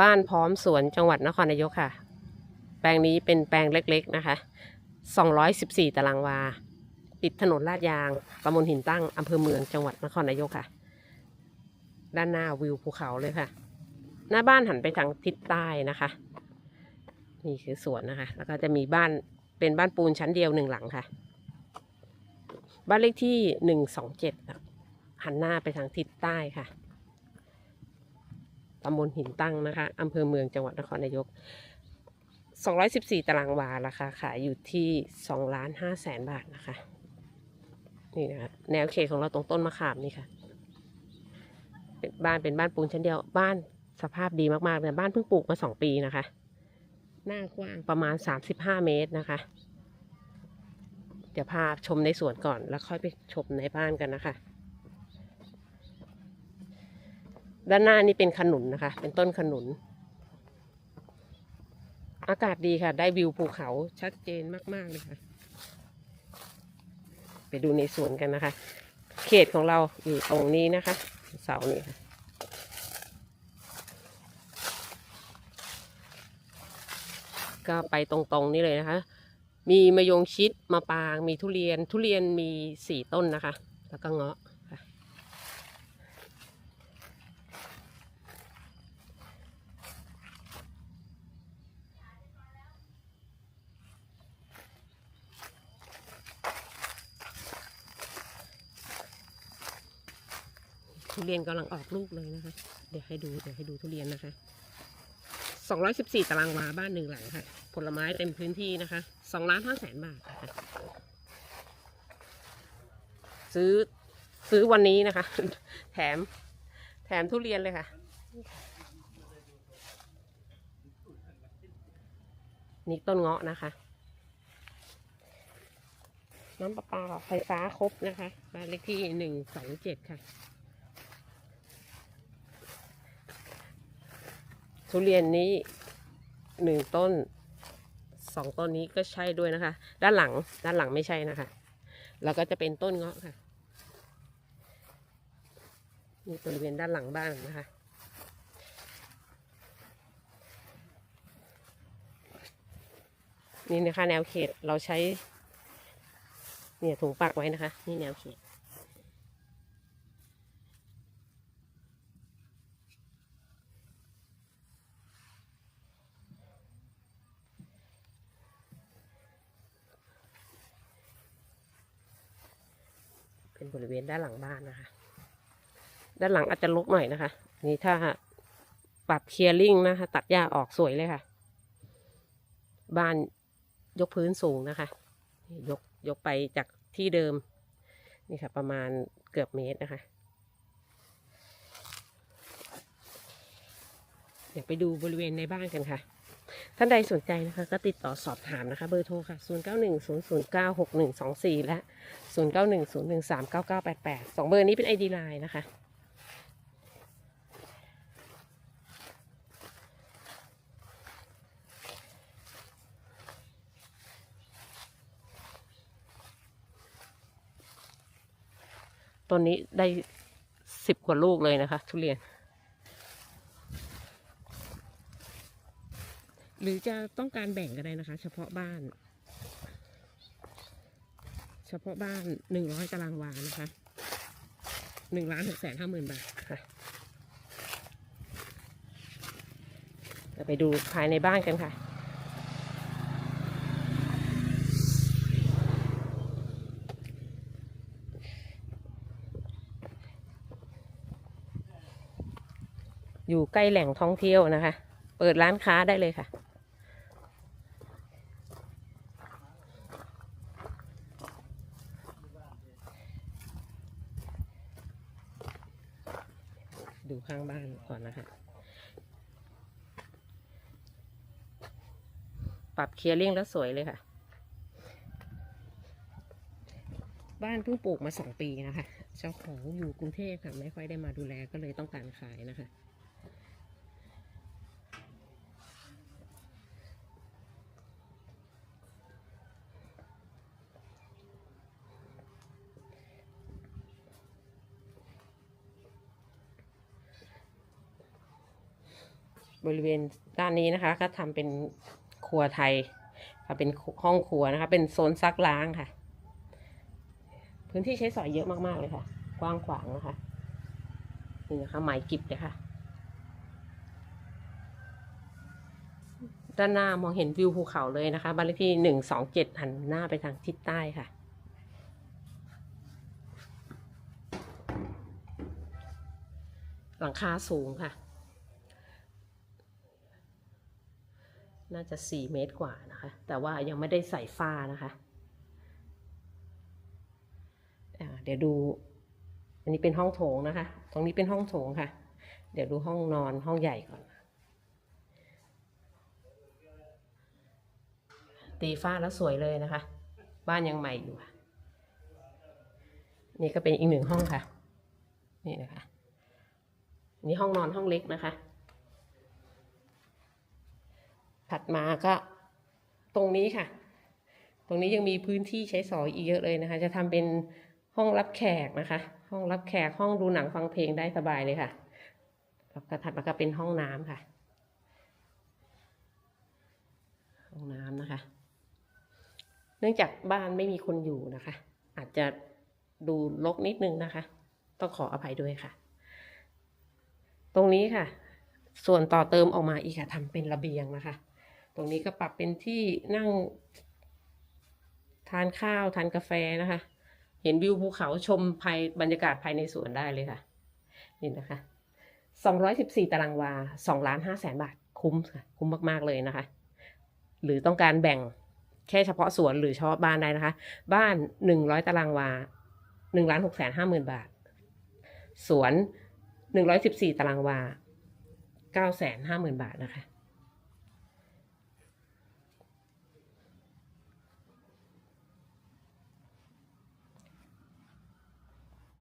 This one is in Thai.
บ้านพร้อมสวนจังหวัดนครนายกค่ะ แปลงนี้เป็นแปลงเล็กๆนะคะ 214 ตารางวา ติดถนนลาดยางตำบลหินตั้งอำเภอเมืองจังหวัดนครนายกค่ะ ด้านหน้าวิวภูเขาเลยค่ะ หน้าบ้านหันไปทางทิศใต้นะคะ นี่คือสวนนะคะ แล้วก็จะมีบ้านเป็นบ้านปูนชั้นเดียวหนึ่งหลังค่ะ บ้านเลขที่หนึ่งสองเจ็ดหันหน้าไปทางทิศใต้ค่ะ ตำบลหินตั้งนะคะอำเภอเมืองจังหวัดนครนายก 214 ตารางวาราคาขายอยู่ที่2ล้าน5แสนบาทนะคะ นี่นะคะแนวเขตของเราตรงต้นมะขามนี่ค่ะ เป็นบ้านเป็นบ้านปูนชั้นเดียว บ้านสภาพดีมากๆเลยบ้านเพิ่งปลูกมา 2 ปีนะคะ หน้ากว้างประมาณ 35 เมตรนะคะ เดี๋ยวพาชมในสวนก่อนแล้วค่อยไปชมในบ้านกันนะคะ ด้านหน้านี่เป็นขนุนนะคะ เป็นต้นขนุน อากาศดีค่ะ ได้วิวภูเขาชัดเจนมาก ๆ เลยค่ะ ไปดูในสวนกันนะคะ เขตของเราอยู่ตรงนี้นะคะ เสานี่ค่ะก็ไปตรงๆนี่เลยนะคะ มีมะยงชิดมะปาง มีทุเรียน ทุเรียนมีสี่ต้นนะคะ แล้วก็เงาะค่ะ ทุเรียนกำลังออกลูกเลยนะคะ เดี๋ยวให้ดู เดี๋ยวให้ดูทุเรียนนะคะ 214 ตารางวาบ้านหนึ่งหลังค่ะ ผลไม้เต็มพื้นที่นะคะ2ล้าน5แสนบาทนะคะซื้อซื้อวันนี้นะคะ แถม แถมทุเรียนเลยค่ะ นี่ต้นเงาะนะคะ น้ำประปาไฟฟ้าครบนะคะ บ้านเลขที่หนึ่งสองเจ็ดค่ะ ทุเรียนนี้หนึ่งต้นสองต้นนี้ก็ใช่ด้วยนะคะ ด้านหลังด้านหลังไม่ใช่นะคะ แล้วก็จะเป็นต้นเงาะค่ะนี่บริเวณด้านหลังบ้านนะคะ นี่นะคะแนวเขตเราใช้เนี่ยถุงปักไว้นะคะ นี่แนวเขต เป็นบริเวณด้านหลังบ้านนะคะ ด้านหลังอาจจะลกหน่อยนะคะ นี่ถ้าปรับเคลียร์ลิงนะคะ ตัดหญ้าออกสวยเลยค่ะ บ้านยกพื้นสูงนะคะ ยกยกไปจากที่เดิม นี่ค่ะ ประมาณเกือบเมตรนะคะ เดี๋ยวไปดูบริเวณในบ้านกันค่ะ ท่านใดสนใจนะคะ ก็ติดต่อสอบถามนะคะ เบอร์โทรค่ะ 0 9 1 0 0 9 6 1 2 4 และ 0 9 1 0 1 3 9 9 8 8สองเบอร์นี้เป็น ID Line นะคะต้นนี้ได้สิบกว่าลูกเลยนะคะ ทุเรียน หรือจะต้องการแบ่งก็ได้นะคะ เฉพาะบ้าน เฉพาะบ้านหนึ่งร้อยตารางวานะคะหนึ่งล้านหกแสนห้าหมื่นบาทค่ะเราไปดูภายในบ้านกันค่ะ อยู่ใกล้แหล่งท่องเที่ยวนะคะ เปิดร้านค้าได้เลยค่ะ ดูข้างบ้านก่อนนะคะ ปรับเคลียร์ลิ่งแล้วสวยเลยค่ะ บ้านเพิ่งปลูกมาสองปีนะคะ เจ้าของอยู่กรุงเทพค่ะ ไม่ค่อยได้มาดูแลก็เลยต้องการขายนะคะ บริเวณด้านนี้นะคะ ก็ทำเป็นครัวไทยค่ะเป็นห้องครัวนะคะ เป็นโซนซักล้างค่ะ พื้นที่ใช้สอยเยอะมากๆเลยค่ะ กว้างขวางนะคะนี่นะคะไหมกิบเลยค่ะ ด้านหน้ามองเห็นวิวภูเขาเลยนะคะบ้านเลขที่หนึ่งสองเจ็ดหันหน้าไปทางทิศใต้ค่ะหลังคาสูงค่ะ น่าจะสี่เมตรกว่านะคะ แต่ว่ายังไม่ได้ใส่ฝ้านะคะ เดี๋ยวดู อันนี้เป็นห้องโถงนะคะ ตรงนี้เป็นห้องโถงค่ะ เดี๋ยวดูห้องนอนห้องใหญ่ก่อน ตีฝ้าแล้วสวยเลยนะคะ บ้านยังใหม่อยู่ค่ะ นี่ก็เป็นอีกหนึ่งห้องค่ะ นี่นะคะ นี่ห้องนอนห้องเล็กนะคะ ถัดมาก็ตรงนี้ค่ะ ตรงนี้ยังมีพื้นที่ใช้สอยอีกเยอะเลยนะคะ จะทำเป็นห้องรับแขกนะคะ ห้องรับแขกห้องดูหนังฟังเพลงได้สบายเลยค่ะแล้วก็ถัดมาก็เป็นห้องน้ำค่ะ ห้องน้ำนะคะ เนื่องจากบ้านไม่มีคนอยู่นะคะ อาจจะดูรกนิดนึงนะคะ ต้องขออภัยด้วยค่ะ ตรงนี้ค่ะ ส่วนต่อเติมออกมาอีกค่ะทำเป็นระเบียงนะคะ ตรงนี้ก็ปรับเป็นที่นั่ง ทานข้าวทานกาแฟนะคะ เห็นวิวภูเขาชมภายบรรยากาศภายในสวนได้เลยค่ะ นี่นะคะสองร้อยสิบสี่ตารางวาสองล้านห้าแสนบาท คุ้มค่ะ คุ้มมากๆเลยนะคะ หรือต้องการแบ่งแค่เฉพาะสวนหรือเฉพาะบ้านได้นะคะ บ้านหนึ่งร้อยตารางวาหนึ่งล้านหกแสนห้าหมื่นบาท สวนหนึ่งร้อยสิบสี่ตารางวาเก้าแสนห้าหมื่นบาทนะคะ